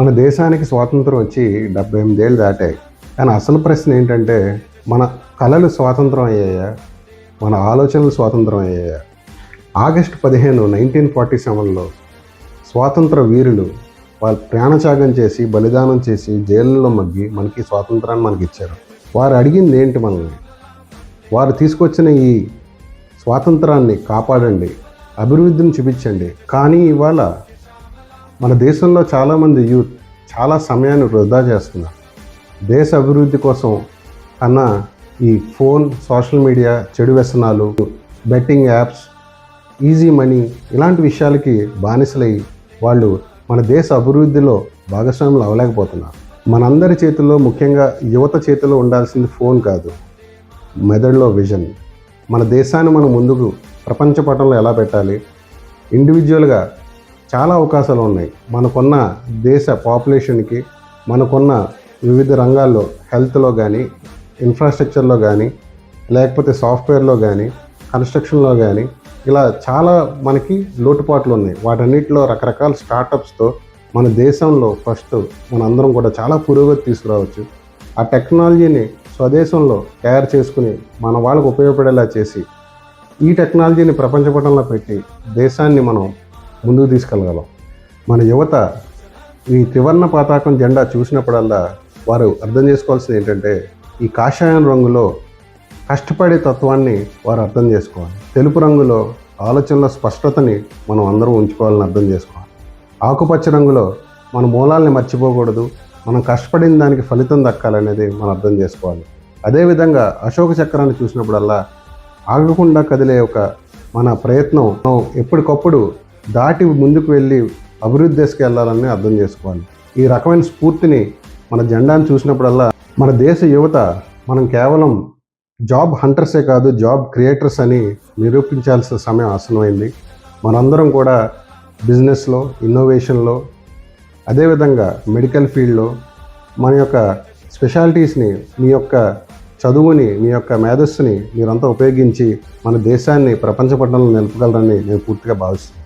మన దేశానికి స్వాతంత్రం వచ్చి డెబ్బై ఎనిమిదేళ్ళు దాటాయి. కానీ అసలు ప్రశ్న ఏంటంటే మన కళలు స్వాతంత్రం అయ్యాయా? మన ఆలోచనలు స్వాతంత్రం అయ్యాయా? ఆగస్టు పదిహేను నైన్టీన్ ఫార్టీ సెవెన్లో స్వాతంత్ర వీరులు వాళ్ళు ప్రాణత్యాగం చేసి బలిదానం చేసి జైళ్ళలో మగ్గి మనకి స్వాతంత్రాన్ని మనకి ఇచ్చారు వారు అడిగింది ఏంటి మనల్ని? వారు తీసుకొచ్చిన ఈ స్వాతంత్రాన్ని కాపాడండి అభివృద్ధిని చూపించండి. కానీ ఇవాళ మన దేశంలో చాలామంది యూత్ చాలా సమయాన్ని వృధా చేస్తున్నారు. దేశ అభివృద్ధి కోసం కన్నా ఈ ఫోన్ సోషల్ మీడియా చెడు వ్యసనాలు బెట్టింగ్ యాప్స్ ఈజీ మనీ ఇలాంటి విషయాలకి బానిసలై వాళ్ళు మన దేశ అభివృద్ధిలో భాగస్వాములు అవ్వలేకపోతున్నారు మనందరి చేతుల్లో ముఖ్యంగా యువత చేతిలో ఉండాల్సింది ఫోన్ కాదు మెదడులో విజన్. మన దేశాన్ని మనం ముందుకు ప్రపంచ పటంలో ఎలా పెట్టాలి? ఇండివిజువల్గా చాలా అవకాశాలు ఉన్నాయి. మనకున్న దేశ పాపులేషన్కి మనకున్న వివిధ రంగాల్లో హెల్త్లో కానీ ఇన్ఫ్రాస్ట్రక్చర్లో కానీ లేకపోతే సాఫ్ట్వేర్లో కానీ కన్స్ట్రక్షన్లో కానీ ఇలా చాలా మనకి లోటుపాట్లు ఉన్నాయి. వాటన్నిటిలో రకరకాల స్టార్టప్స్తో మన దేశంలో ఫస్ట్ మనందరం కూడా చాలా పురోగతి తీసుకురావచ్చు. ఆ టెక్నాలజీని స్వదేశంలో తయారు చేసుకుని మన వాళ్ళకు ఉపయోగపడేలా చేసి ఈ టెక్నాలజీని ప్రపంచపటంలో పెట్టి దేశాన్ని మనం ముందుకు తీసుకెళ్ళగలం. మన యువత ఈ త్రివర్ణ పతాకం జెండా చూసినప్పుడల్లా వారు అర్థం చేసుకోవాల్సింది ఏంటంటే ఈ కాషాయం రంగులో కష్టపడే తత్వాన్ని వారు అర్థం చేసుకోవాలి. తెలుపు రంగులో ఆలోచనల స్పష్టతని మనం అందరం ఉంచుకోవాలని అర్థం చేసుకోవాలి. ఆకుపచ్చ రంగులో మన మూలాల్ని మర్చిపోకూడదు మనం కష్టపడిన దానికి ఫలితం దక్కాలనేది మనం అర్థం చేసుకోవాలి. అదేవిధంగా అశోక చక్రాన్ని చూసినప్పుడల్లా ఆగకుండా కదిలే ఒక మన ప్రయత్నం ఎప్పటికప్పుడు దాటి ముందుకు వెళ్ళి అభివృద్ధి దశకి వెళ్ళాలని అర్థం చేసుకోవాలి. ఈ రకమైన స్ఫూర్తిని మన జెండాను చూసినప్పుడల్లా మన దేశ యువత మనం కేవలం జాబ్ హంటర్సే కాదు జాబ్ క్రియేటర్స్ అని నిరూపించాల్సిన సమయం ఆసనమైంది మనందరం కూడా బిజినెస్లో ఇన్నోవేషన్లో అదేవిధంగా మెడికల్ ఫీల్డ్లో మన యొక్క స్పెషాలిటీస్ని మీ యొక్క చదువుని మీ యొక్క మేధస్సుని మీరంతా ఉపయోగించి మన దేశాన్ని ప్రపంచ పట్టణంలో నిలపగలరని నేను పూర్తిగా భావిస్తున్నాను.